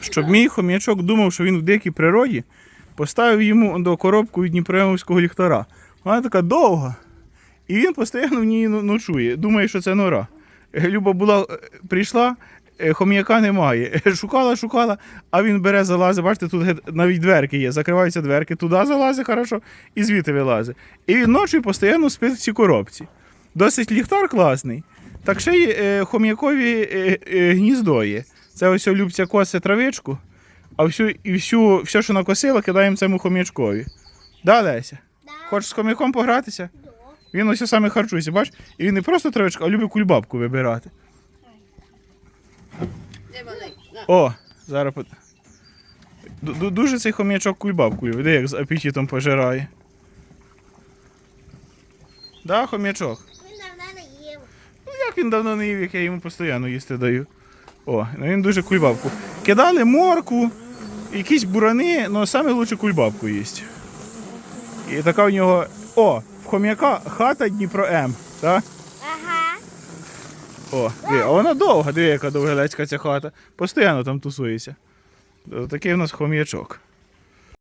Щоб мій хом'ячок думав, що він в дикій природі, поставив йому до коробку від Дніпроємовського ліхтара. Вона така довга. І він постійно в ній ночує. Думає, що це нора. Е, Люба була, е, прийшла, е, хом'яка немає. Шукала, шукала, а він бере, залазить. Бачите, тут навіть дверки є. Закриваються дверки, туди залазить хорошо і звідти вилазить. І він ночі постійно спить в цій коробці. Досить ліхтар класний. Так ще й хом'якові гніздо є. Це ось Любця косе травичку, а всю, і всю, все, що накосила, кидаємо цьому хом'ячкові. Да, Леся? Да. Хочеш з хом'яком погратися? Да. Він ось саме харчується, бач? І він не просто травичку, а любить кульбабку вибирати. О, зараз. под- Ду- ду- Дуже цей хом'ячок кульбабку любить, де як з апетитом пожирає. Да, хом'ячок? Він давно не їв. Ну як він давно не їв, як я йому постійно їсти даю. О, ну він дуже кульбабку. Кидали морку, якісь бурани, але саме лучше кульбабку їсть. І така в нього. О, в хом'яка хата Дніпро М. Так? Ага. О, диви, а вона довга, диви, яка довгелецька ця хата. Постійно там тусується. Такий в нас хом'ячок.